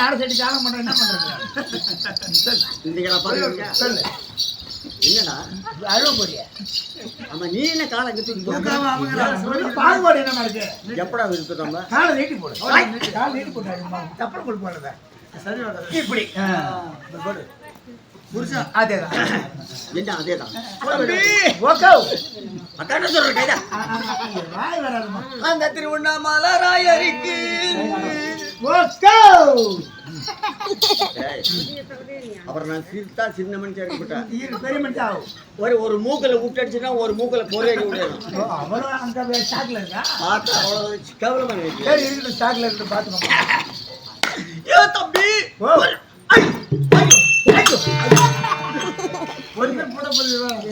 ஆறு காலம் பண்ற என்ன பண்றது? சொல்லு என்னடா அழுவ போறிய ஆமா நீ என்ன காலை பாகுபாடு என்ன இருக்கு எப்படா இருக்கு நம்ம காலை நீட்டி போடு. காலை நீட்டி போட்டு தப்பல் கொடுக்க மாட்டேத சரி இப்படி. போடு புருஷா. அதேதான். என்ன அதேதான்? அதான சொல்ற கைதா அந்த திருவண்ணாமலராயருக்கு ஓகோ ஏய், அப்புறம் நான் சிரித்தா சின்ன மனுஷன் பெரிய ஆகும் ஒரு ஒரு மூக்கல விட்டடிச்சுன்னா ஒரு மூக்கல பொறையடி விடணும் அந்த ஸ்டாக்ல இருக்கா? பார்த்தா அவ்வளவு கேவலமா நினைக்கிறேன் சரி இருக்கட்டும் ஸ்டாக்ல இருக்கு பாத்துக்கோங்க. ஏ தம்பி ஓ ஒண்ணு போட போடுவா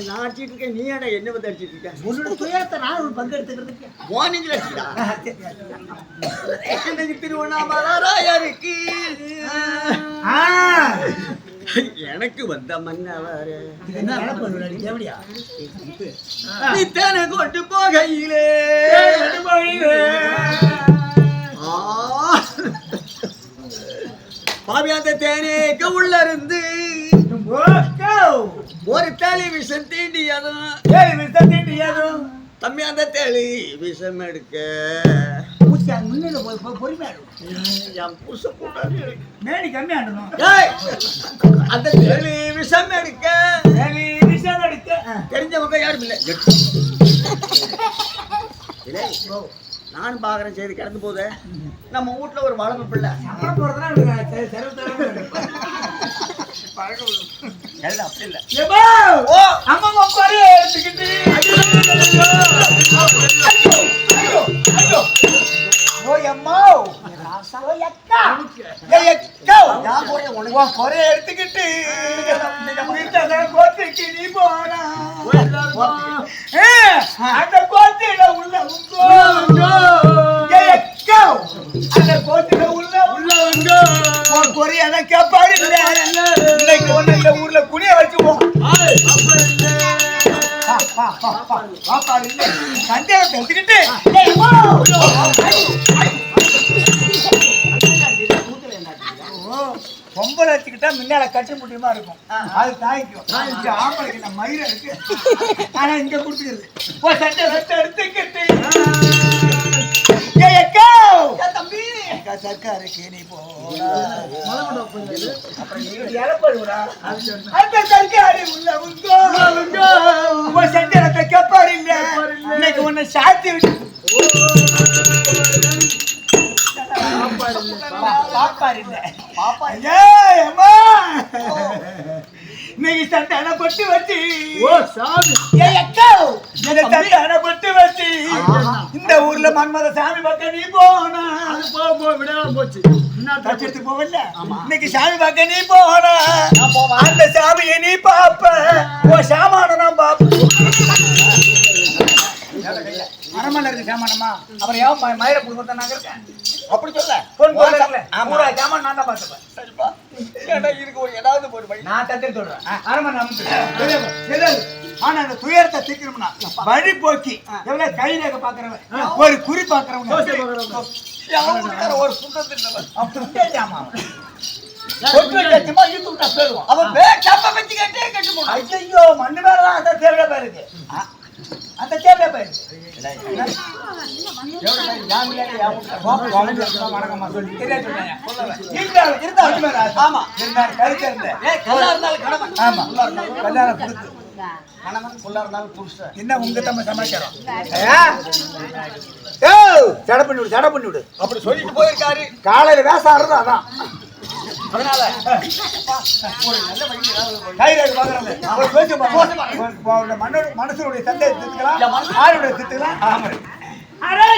நான் அடிச்சிட்டு இருக்கேன். நீ ஏன்டா என்ன வந்து அடிச்சிட்டு இருக்க? உன்னோட துயரத்தை நான் ஒரு பங்கு எடுத்துக்கிறதுக்கு வாணிஜில் அடிச்சிடா எனக்கு திருவண்ணாமலராயருக்கு எனக்கு வந்த மன்னவர். நித்தனை கொண்டு போகையிலே. ஆ. பாவி அந்த தேனேக்கு உள்ள இருந்து ஒரு தேலி விஷம் தீண்டியதும் தம்பி அந்த தேலி விஷம் எடுக்க. என் புருஷ கூட்டாளி. மேடி கம்மியாண்டணும் ஏய், அந்த தேலி விஷம் எடுக்க. விஷயம் எடுக்க. தெரிஞ்சவங்க யாரும் இல்லை. நானும் பாக்குறேன் சரி கிடந்து போதே நம்ம வீட்ல ஒரு வளர்ப்பு பிள்ளை. தரணும் எல்லாம் அப்படி இல்லை. ஓ! அம்மா உட்காரு எடுத்துக்கிட்டு. ஓ அம்மா ஓ அக்கா குறைய எடுத்துக்கிட்டு வீட்டுல நீ போனா அந்த கோட்டையில உள்ள அந்த கோட்டையில உள்ள உள்ள உங்கோ குறைய கேட்பாரு இன்னைக்கு ஒண்ணு இந்த ஊர்ல குடிய சந்தேகத்தை எடுத்துக்கிட்டு பொம்பளை வச்சுக்கிட்டா முன்னால கட்டி முடியுமா இருக்கும். அது தாய்க்கும். இங்க ஆம்பளைக்கு இந்த மயிர இருக்கு. ஆனா இங்க குடுத்துக்கிறது ஓ சட்டை சட்டை எடுத்துக்கிட்டு. தம்பி. சர்க்காருக்கு நீ போடா. அந்த சர்க்காரு உள்ள உங்கோ. உன் சட்டை கேப்பாரு இல்ல. இன்னைக்கு உன்னை சாத்தி விட்டு. பாப்பாரு. இல்ல பாப்பா ஏய் அம்மா இன்னைக்கு சட்டான பொட்டு வச்சு. ஏய் அக்கா. இந்த சட்டான பொட்டு வச்சு. இந்த ஊர்ல மன்மத சாமி பக்கம் நீ போனா. தச்செடுத்து போவல இன்னைக்கு சாமி பக்கம் நீ போனா. அந்த சாமியை நீ பாப்ப. ஓ சாமான நான் பாப்ப அரமனை இருக்கு சாமானமா அப்புறம் ம- மயிரை புடுங்க நாங்க இருக்கேன். அப்படி சொல்ல. ஆமா. பூரா நான் தான் பார்த்துப்பேன். சரிப்பா. ஏன்னா இதுக்கு ஒரு ஏதாவது ஒரு வழி. நான் தட்டி சொல்றேன். ஆனா அந்த துயரத்தை தீர்க்கணும்னா வழி போக்கி எவ்வளவு கை ரேக பாக்குறவன் ஒரு குறி பாக்குறவன் ஒரு சுத்தத்தில் இல்லவன். அவன் பே சப்ப வச்சு கட்டே கட்டு ஐயோ மண்ணு மேலதான் அந்த தேவையா போயிருக்கு தெரியாது இருந்தாலும் இருந்தாலும் ஆமா. கருத்து இருந்தேன் கல்யாணம் கொடுத்து. என்ன உங்க தம்ம சமாச்சாரம் ஜட பண்ணி விடு ஜட பண்ணி விடு. அப்படி சொல்லிட்டு போயிருக்காரு. காலையில வேசம் ஆடுறது அதான். அதனால ஒரு நல்ல வழி. கையில பாக்குறாங்க ஒரு பேச்சு மனசுடைய திட்டுக்கலாம் ஆளுடைய திட்டுக்கலாம் ஆமா. அரே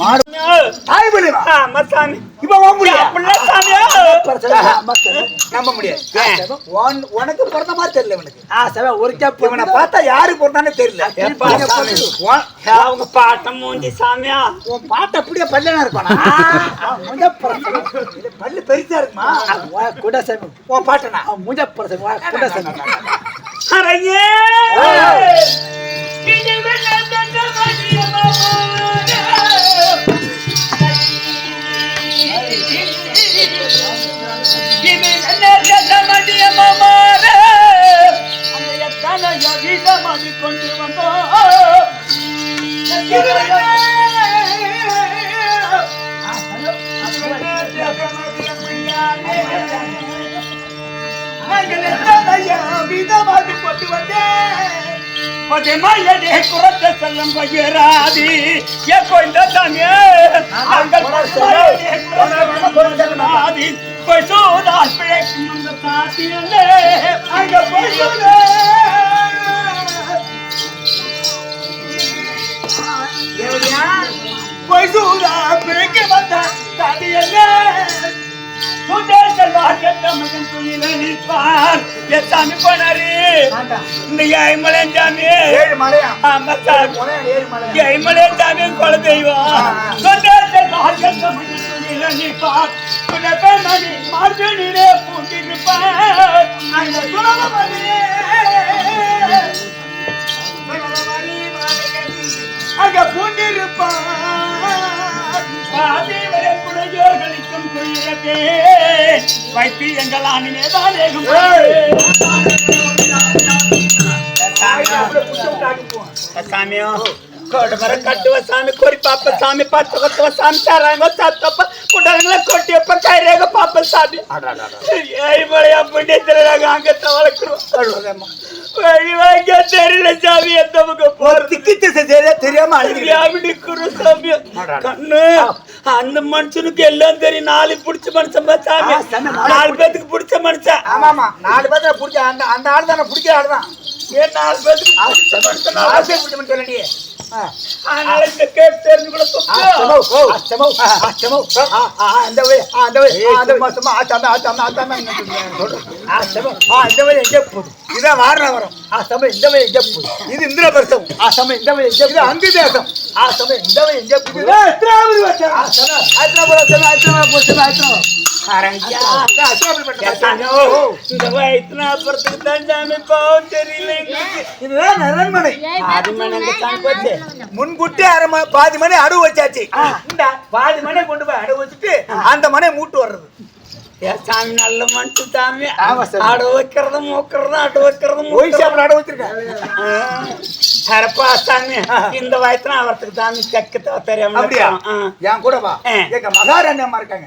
மாடு தாய் பிள்ளைவா ஆமா சாமி இப்ப போக முடியாது அப்படிலாம் சாமியா நம்ப முடியாது உன்- உனக்கு பிறந்த மாதிரி தெரியல இவனுக்கு. ஒரு கேப் இவனை பார்த்தா யாரு பிறந்தானே தெரியல. சாமி? அவங்க பாட்டம் மூஞ்சி சாமியா. உன் பாட்டு அப்படியே பல்லனா இருப்பானா முஞ்ச இது பல்லு பெருசா இருக்குமா? குடசன் உன் பாட்டனா? முஞ்ச பிரசன் குடசன் அரையே! கொண்டு குரத்த செல்லம் பகிராதி எப்போ இந்த தாங்க நாங்கள் குரத்தி பசுதால் பிழைக்கும் அந்த சாத்தியலே அங்க பசுதே. பசுதா பிழைக்க வந்த சாத்தியலே இந்த ஏழ்மலையன் சாமி. ஏழு மலையா ஆமா சாமி போனேன் ஏழு மலையா ஏழ்மலையன் சாமி குல தெய்வம் சொந்தத்தில் பாக்கியத்தை மகிழ்ச்சியில நிற்பார் சுடப்ப மணி மார்கழியிலே பூண்டிருப்பார். அந்த சுடமணியே அங்க பூண்டிருப்பார். பாதிவரை குடையோர்களுக்கும் துயரத்தே. வைத்து எங்கள் ஆணினே தான் சாமியோ கோடமர கட்டுவ சாமி கொரி பாப்ப சாமி பத்து கொத்துவ சாமி தராங்க சத்தப்ப குடங்களை கொட்டியப்ப கைரேக பாப்ப சாமி. ஏய் மழையா புண்ணியத்தில் அங்கத்தை வளர்க்குறோம் வழி வாங்க தெரியல சாமி எந்த பக்கம் போறது? திக்கு திசை தெரிய தெரியாம குரு சாமி. கண்ணு அந்த மனுஷனுக்கு எல்லாம் தெரியும். நாலு பிடிச்ச மனுஷன் பா சாமி. நாலு பேத்துக்கு பிடிச்ச மனுஷன். ஆமா ஆமா. நாலு பேர்த்த பிடிச்ச அந்த அந்த ஆள் தானே பிடிக்கிற ஆள் தான். ஏன் நாலு பேத்துக்கு பிடிச்ச மனுஷன் நாலு பேர் பிடிச்ச சொல்லி அதனால இந்த கேட்டு தெரிஞ்சு கூட ஆ, செமோ, ஓ, ஆ, செமோ, ஆ, செமோ, ஆ, ஆ, ஆ, இந்த வழி, ஆ, இந்த வழி, ஆ, இந்த வழி. சும்மா ஆச்சாம ஆச்சாம ஆச்சாம இந்த எங்கே போகுது? இதான் வாரண வரம் ஆ, செமோ, இந்த வழி எங்கே போகுது? இது இந்திரபர்த்தம் ஆ, செமோ, இந்த வழி எங்கே இது? அங்கு தேசம் ஆ, செமோ, இந்த வழி எங்கே போகுது? ஹைதராபாத், ஹைதராபாத் போ, செமோ, ஹைதராபாத். அரங்கா. இந்த அப்புறத்துக்கு தான் சாமி பாவம் தெரியல. இதுதான் அரண்மனை. முன்கூட்டி அரை ம- பாதி மணி அடவு வச்சாச்சு. இந்த பாதி மணி கொண்டு போய் அடவு வச்சுட்டு அந்த மனை மூட்டு வர்றது. ஏ சாமி நல்ல மனுஷ சாமி. ஆட வைக்கிறதும் மூக்கிறதும் ஆட வைக்கிறதும் ஒய் சாப்பிட அடவு வச்சிருக்கேன் சரப்பா சாமி. இந்த வயசுல அவர்த்துக்கு சாமி செக்க தெரியாம. என் கூட வா. எங்க மகாராணி அம்மா இருக்காங்க.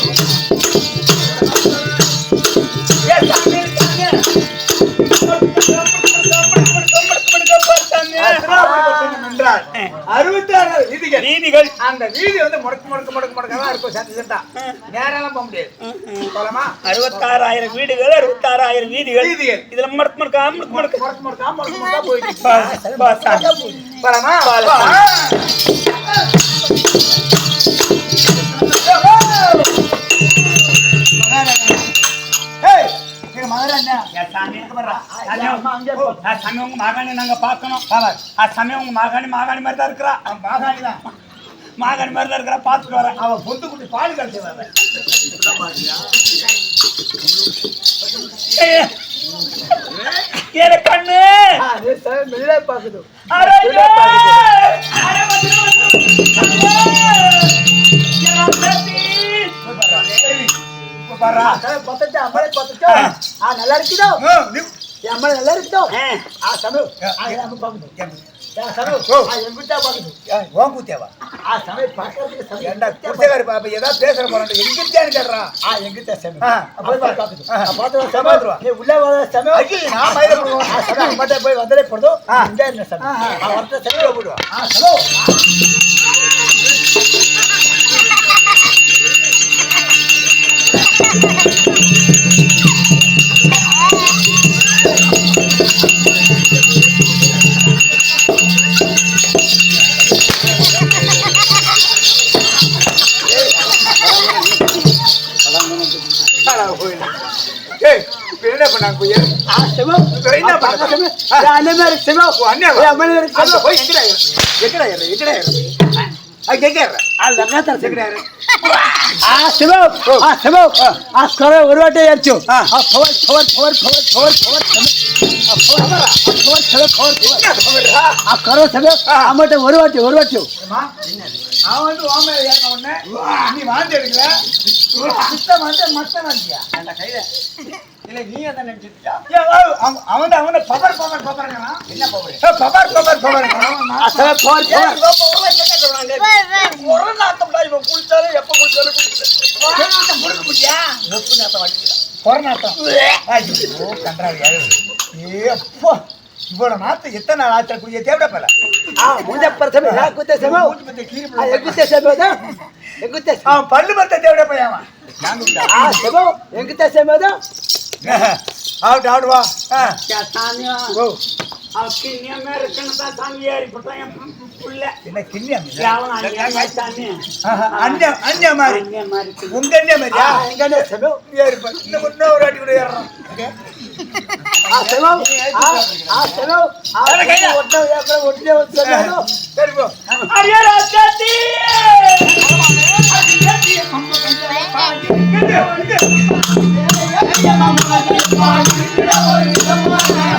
வீதிகள். அந்த வீதி வந்து முடக்கு முடக்கு முடக்கு முடக்கதான் இருக்கும் சட்டு சட்டா நேரம் போக முடியாது. போலாமா? அறுபத்தாறாயிரம் வீடுகள் அறுபத்தாறாயிரம் வீதிகள். வீதிகள். இதுல முடக்கு முடக்கா முடக்கு முடக்கு. முடக்கு முடக்கா முடக்கு முடக்கா போயிட்டு. போலாமா? மகாணி நாங்க பார்க்கணும். ஆ, சாமி உங்க மகாணி மகாணி மாதிரி தான் இருக்கிறா. மகாராணி தான். மகாணி மாதிரி இருக்கிறா பார்த்துட்டு வரேன். அவன் பொந்து குட்டி பால் கழிச்சு வர ஏய், ஏல கண்ணு. மெல்ல பாக்குது. நல்லா இருக்குதோ? நல்லா இருக்குதோ? ஆ, அம்மா பாக்குது. ஆ, சபை. ஓ. ஆ, என் வீட்டா பாக்குது. ஓன் குத்தியாவா ஆ, சபை பார்க்கறதுக்கு சபை. ஏண்டா குத்தகாரி பாப்பா ஏதாவது பேசுற போறான் எங்கிட்டான்னு கேட்றான் ஆ, எங்கிட்ட பார்த்து உள்ள வர சபை, அம்மாட்ட போய் வந்தலே போடுதோ? ஆ. இங்க என்ன போய் என்ன பண்ண? அண்ணன் இருக்கு சிவப்பு அண்ணன் அம்மன் இருக்கு அதில் போய் எங்கடா எங்கடா எங்கடா அது கேட்கற அது நல்லா தர கேட்கறாரு ஆ சிவப்பு ஆ சிவப்பு ஆ. ஸ்கொர ஒரு வாட்டி ஏறிச்சு. ஆ. பவர் இல்ல, நீ அதான் நினைச்சிட்டியா? ஏன், அவன் அவன் அவன் தான் அவனை பவர் பவர் பவர்ங்கிறான். என்ன பவர்? ஏ, பவர் பவர் பவர்ங்கிறான். ಆ ಸಭೆ ಪವರ್ ஏன் ಪವರ್ இவன் பவர்லாம் எங்க சொல்றாங்க? ஒரு நாத்தம்டா, இவன் குளிச்சாலும் எப்ப குளிச்சாலும் குளிக்கல. ஒரு நாத்தம் கொடுக்க முடியா? உப்பு நாத்தம் அடிக்கிறான். ஒரு நாத்தம். ஐயோ, கன்றாவி, ஐயோ. ஏ, அப்பா. இவ்வளவு நாத்தம் எத்தனை நாள் ஆச்சா குடிய தேவைப்படல ಆ ಮುಂಜಪ್ಪರ ಸಭೆ ಯಾಕುತ್ತೆ ಸಭೆ ಆ ಎಗ್ಗುತ್ತೆ ಸಭೆ ಅದ ಎಗ್ಗುತ್ತೆ ಸಭೆ. அவன் பல்லு பத்த தேவைப்படையாமா ಆ ಸಭೆ ಎಗ್ಗುತ್ತೆ ಸಭೆ ಅದ ஆகட்டும் ஆடு வா. சாமியா ஓ. கிண்ணியமே இருக்குன்னு சாமியா இப்பதான் என் புள்ள. என்ன கிண்ணியம் அண்ணா அண்ணா மாதிரி. உங்க அண்ணா மாதிரியா உங்க அண்ணா. செலவு ஏறிப்பா இன்னும் இன்னும் ஒரு ஆட்டி கூட ஏறோம் ஆ செலவு. ஆ செலவு. ஒட்ட ஏற்கனவே ஒட்டியே வந்து அவன் இருக்கிறது பூரா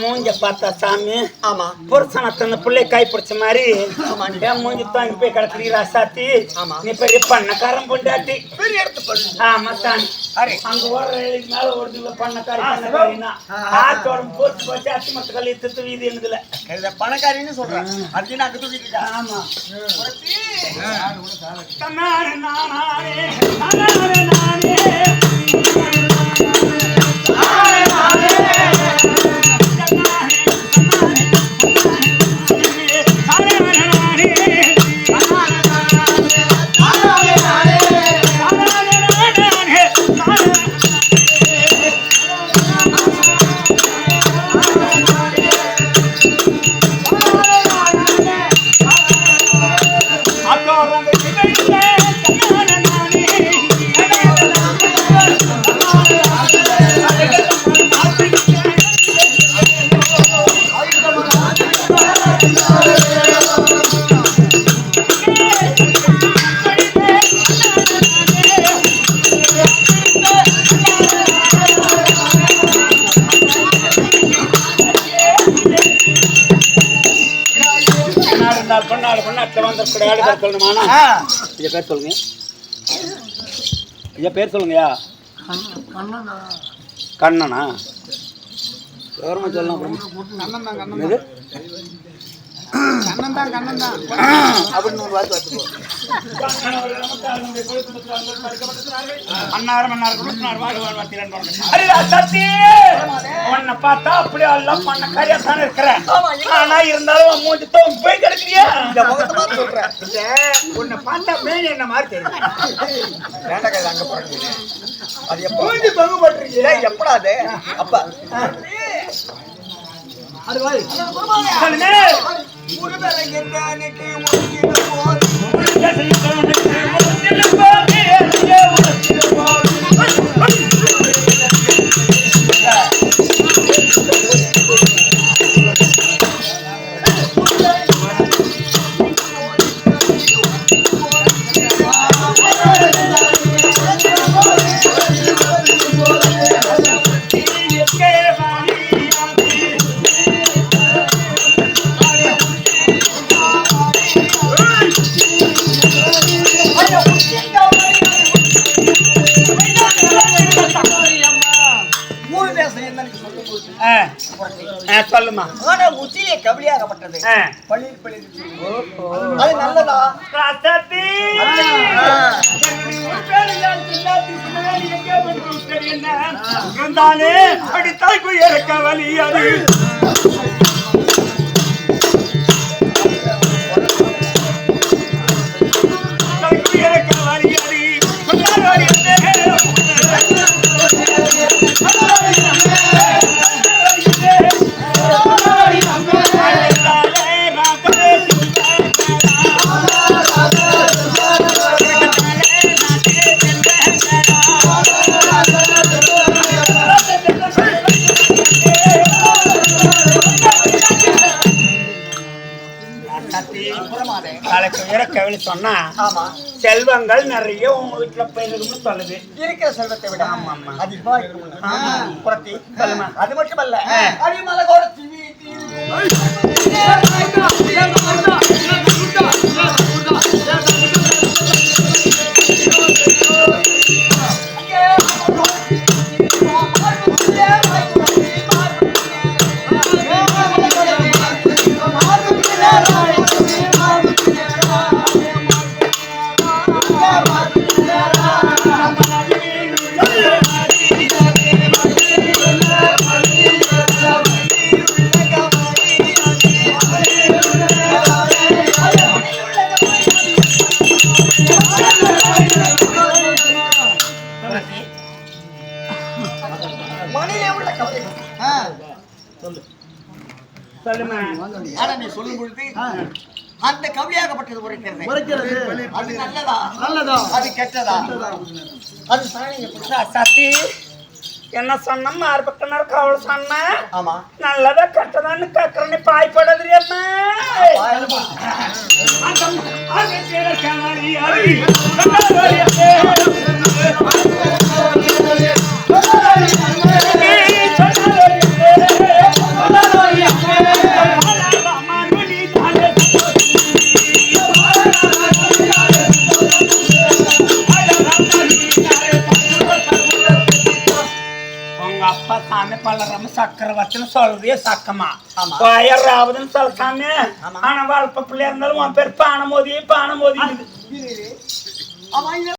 மூஞ்ச பார்த்தா சாமி. ஆமா. புருஷனை தந்த பிள்ளை கை பிடிச்ச மாதிரி. என் மூஞ்சி தாங்கி போய் கிடக்குறீ ராசாத்தி ஆமா. நீ பெரிய பண்ணக்காரன் பொண்டாட்டி. பெரிய இடத்து பண்ணு ஆமா சாமி. அரே அங்க ஓடுற மேல ஓடுது பண்ணக்காரி பண்ணக்காரின்னா. ஆத்தோட போச்சு போச்சு அத்தி மத்த கல்லி தித்து வீதி என்னதுல இத பணக்காரின்னு சொல்றேன். அதுக்கு நான் தூக்கிட்டு ஆமா. நானாரே நானே. வந்திருக்கூடாது பேர் சொல்லணுமாண்ணா? ஐயா பேர் சொல்லுங்க. ஐயா பேர் சொல்லுங்கய்யா. கண்ணனா? விவரமா சொல்லலாம் அப்புறம் என்னது? அப்படின்னு ஒரு வார்த்தை போ. அன்னாரம்! உன்னை பார்த்தா அப்படியே எல்லாம் பண்ண கரியாத்தானே இருக்கிறேன். ஆனா இருந்தாலும் மூஞ்சி தோம்பி போய் கிடக்குறியா? இந்த முகத்தை பார்த்து சொல்றேன் இல்ல, உன்னை பார்த்தா மேனி என்ன மாதிரி தெரியும். வேண்டாம் கையில அங்க போறீங்க அது எப்போ பங்கு எப்படா அது அப்ப சொல்லுங்க. மூணு பள்ளியில் பள்ளி அது நல்லதா? ராசாத்தி! ஆ. இருந்தாலே அடித்தாய் குயரக்க வலி அது. இறக்கவில்லை சொன்னா ஆமா செல்வங்கள் நிறைய உங்க வீட்டுல போயிருக்குன்னு சொல்லுது இருக்கிற செல்வத்தை விட ஆமா, ஆமா. அதிகமா இருக்கணும். புரட்டி. அது மட்டுமல்ல ஆ. அடிமலை கூட திவி திவி জিন্দাবাদ கவியாகப்பட்டது உரைக்கிறது. அது நல்லதா? நல்லதா? அது கெட்டதா? அது சத்தி என்ன சொன்ன? மார்பக்கனர் கவலை சொன்ன? ஆமா. நல்லதா கெட்டதான்னு கேக்குறேன்னு பாய்படாதுரியம்மா அந்த அந்த வளராம சக்கரவர்த்தின்னு சொல்றதே சக்கமா. சொல்ல சாமி ஆமா. ஆனா வளர்ப்ப பிள்ளையா இருந்தாலும் உன் பேர் பானமோதி பானமோதி.